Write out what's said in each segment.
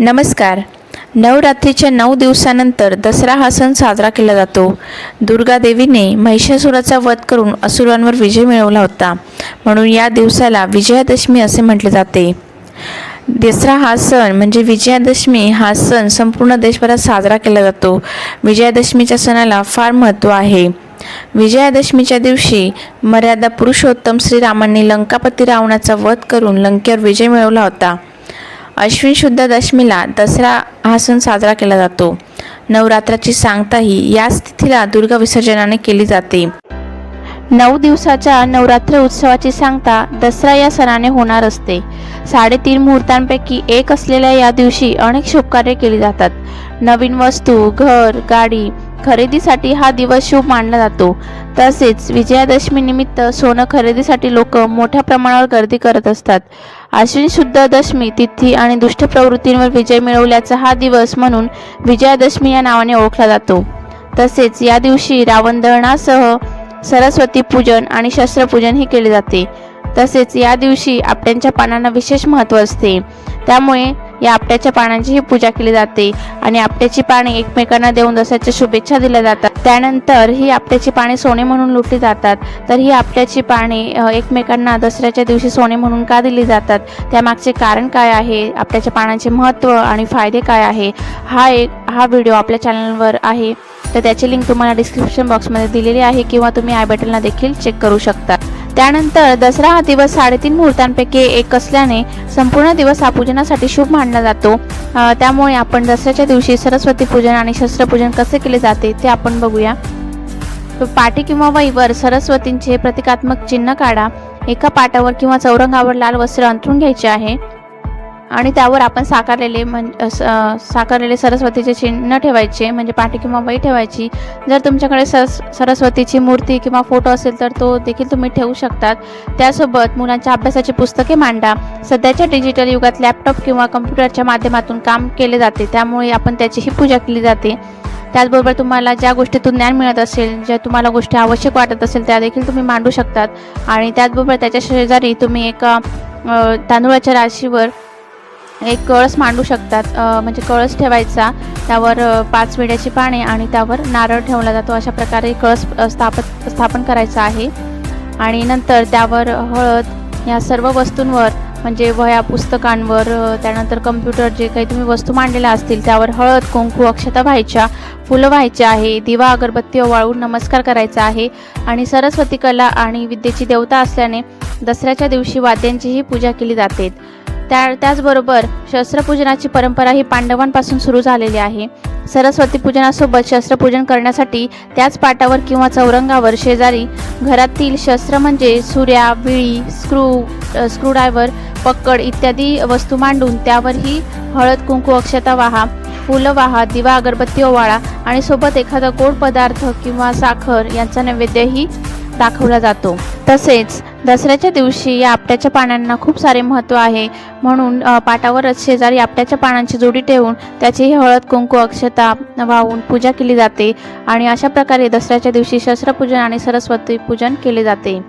नमस्कार. नवरात्रीच्या नऊ दिवसानंतर दसरा हा सण साजरा केला जातो. दुर्गा देवीने महिषासुराचा वध करून असुरांवर विजय मिळवला होता. म्हणून या दिवसाला विजयादशमी असे म्हटले जाते. दसरा हा सण म्हणजे विजयादशमी हा सण संपूर्ण देशभरात साजरा केला जातो. विजयादशमीच्या सणाला फार महत्त्व आहे. विजयादशमीच्या दिवशी मर्यादा पुरुषोत्तम श्रीरामांनी लंकापती रावणाचा वध करून लंकेवर विजय मिळवला होता. अश्विन शुद्ध दशमीला दसरा हा सण साजरा केला जातो. नवरात्राची सांगताही याच तिथीला दुर्गा विसर्जनाने केली जाते. नऊ दिवसाच्या नवरात्र उत्सवाची सांगता दसरा या सणाने होणार असते. साडेतीन मुहूर्तांपैकी एक असलेल्या या दिवशी अनेक शुभकार्य केली जातात. नवीन वस्तू घर गाडी खरेदीसाठी हा दिवस शुभ मानला जातो. तसेच विजयादशमी निमित्त सोनं खरेदीसाठी लोक मोठ्या प्रमाणावर गर्दी करत असतात. आश्विन शुद्ध दशमी तिथी आणि दुष्ट प्रवृत्तींवर विजय मिळवल्याचा हा दिवस म्हणून विजयादशमी या नावाने ओळखला जातो. तसेच या दिवशी रावण दहनासह सरस्वती पूजन आणि शस्त्रपूजन ही केले जाते. तसेच या दिवशी आपट्यांच्या पानांना विशेष महत्त्व असते. त्यामुळे या आपट्याच्या पानांचीही पूजा केली जाते. आणि आपट्याची पाने एकमेकांना देऊन दसऱ्याच्या शुभेच्छा दिल्या जातात. त्यानंतर ही आपट्याची पाने सोने म्हणून लुटली जातात. तर ही आपट्याची पाने एकमेकांना दसऱ्याच्या दिवशी सोने म्हणून का दिली जातात? त्यामागचे कारण काय आहे? आपट्याच्या पानांचे महत्त्व आणि फायदे काय आहे? हा एक हा व्हिडिओ आपल्या चॅनलवर आहे. तर त्याची लिंक तुम्हाला डिस्क्रिप्शन बॉक्समध्ये दिलेली आहे किंवा तुम्ही आय बटनला देखील चेक करू शकता. त्यानंतर दसरा हा दिवस साडेतीन मुहूर्तांपैकी एक असल्याने संपूर्ण दिवस हा पूजनासाठी शुभ मानला जातो. त्यामुळे आपण दसऱ्याच्या दिवशी सरस्वती पूजन आणि शस्त्रपूजन कसे केले जाते ते आपण बघूया. पाटी किंवा वहीवर सरस्वतींचे प्रतिकात्मक चिन्ह काढा. एका पाटावर किंवा चौरंगावर लाल वस्त्र अंथरून घ्यायचे आहे. आणि त्यावर आपण साकारलेले म्हण साकारलेले सरस्वतीचे चिन्ह ठेवायचे म्हणजे पाठी किंवा वही ठेवायची. जर तुमच्याकडे सरस सरस्वतीची मूर्ती किंवा फोटो असेल तर तो देखील तुम्ही ठेवू शकतात. त्यासोबत मुलांच्या अभ्यासाची पुस्तके मांडा. सध्याच्या डिजिटल युगात लॅपटॉप किंवा कम्प्युटरच्या माध्यमातून काम केले जाते. त्यामुळे आपण त्याचीही पूजा केली जाते. त्याचबरोबर तुम्हाला ज्या गोष्टीतून ज्ञान मिळत असेल ज्या तुम्हाला गोष्टी आवश्यक वाटत असेल त्या देखील तुम्ही मांडू शकतात. आणि त्याचबरोबर त्याच्या शेजारी तुम्ही एका तांदूळाच्या राशीवर एक कळस मांडू शकतात. म्हणजे कळस ठेवायचा त्यावर पाच विड्याची पाने आणि त्यावर नारळ ठेवला जातो. अशा प्रकारे कळस स्थापत स्थापन करायचं आहे. आणि नंतर त्यावर हळद या सर्व वस्तूंवर म्हणजे वह्या पुस्तकांवर त्यानंतर कम्प्युटर जे काही तुम्ही वस्तू मांडलेल्या असतील त्यावर हळद कुंकू अक्षता व्हायच्या फुलं व्हायची आहे दिवा अगरबत्ती ओवाळून नमस्कार करायचा आहे. आणि सरस्वती कला आणि विद्येची देवता असल्याने दसऱ्याच्या दिवशी वाद्यांचीही पूजा केली जाते. त्या त्याचबरोबर शस्त्रपूजनाची परंपरा ही पांडवांपासून सुरू झालेली आहे. सरस्वती पूजनासोबत शस्त्रपूजन करण्यासाठी त्याच पाटावर किंवा चौरंगावर शेजारी घरातील शस्त्र म्हणजे सुऱ्या विळी स्क्रू स्क्रूड्रायव्हर पक्कड इत्यादी वस्तू मांडून त्यावरही हळद कुंकू अक्षता वाहा फुलं वाहा दिवा अगरबत्ती ओवाळा आणि सोबत एखादा गोड पदार्थ किंवा साखर यांचा नैवेद्यही दाखवला जातो. तसेच दसऱ्याच्या दिवशी या आपट्याच्या पानांना खूप सारे महत्त्व आहे. म्हणून पाटावरच शेजारी आपट्याच्या पानांची जोडी ठेवून त्याचीही हळद कुंकू अक्षता वाहून पूजा केली जाते आणि अशा प्रकारे दसऱ्याच्या दिवशी शस्त्रपूजन आणि सरस्वती पूजन केले जाते.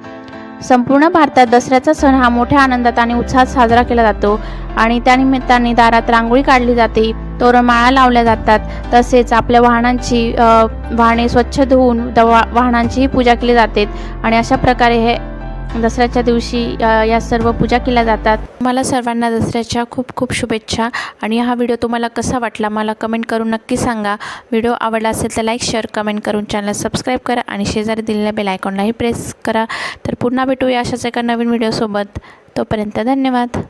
संपूर्ण भारतात दसऱ्याचा सण हा मोठ्या आनंदात आणि उत्साहात साजरा केला जातो आणि त्यानिमित्ताने दारात रांगोळी काढली जाते तोरणमाळा लावल्या जातात तसेच आपल्या वाहनांची वाहने स्वच्छ धुवून दवा वाहनांचीही पूजा केली जाते आणि अशा प्रकारे हे दसऱ्याच्या दिवशी या सर्व पूजा केल्या जातात. मला सर्वांना दसऱ्याच्या खूप खूप शुभेच्छा. आणि हा व्हिडिओ तुम्हाला कसा वाटला मला कमेंट करून नक्की सांगा. व्हिडिओ आवडला असेल तर लाईक शेअर कमेंट करून चॅनल सबस्क्राईब करा आणि शेजारी दिलेल्या बेल आयकॉनलाही प्रेस करा. तर पुन्हा भेटूया अशाच एका नवीन व्हिडिओसोबत तोपर्यंत धन्यवाद.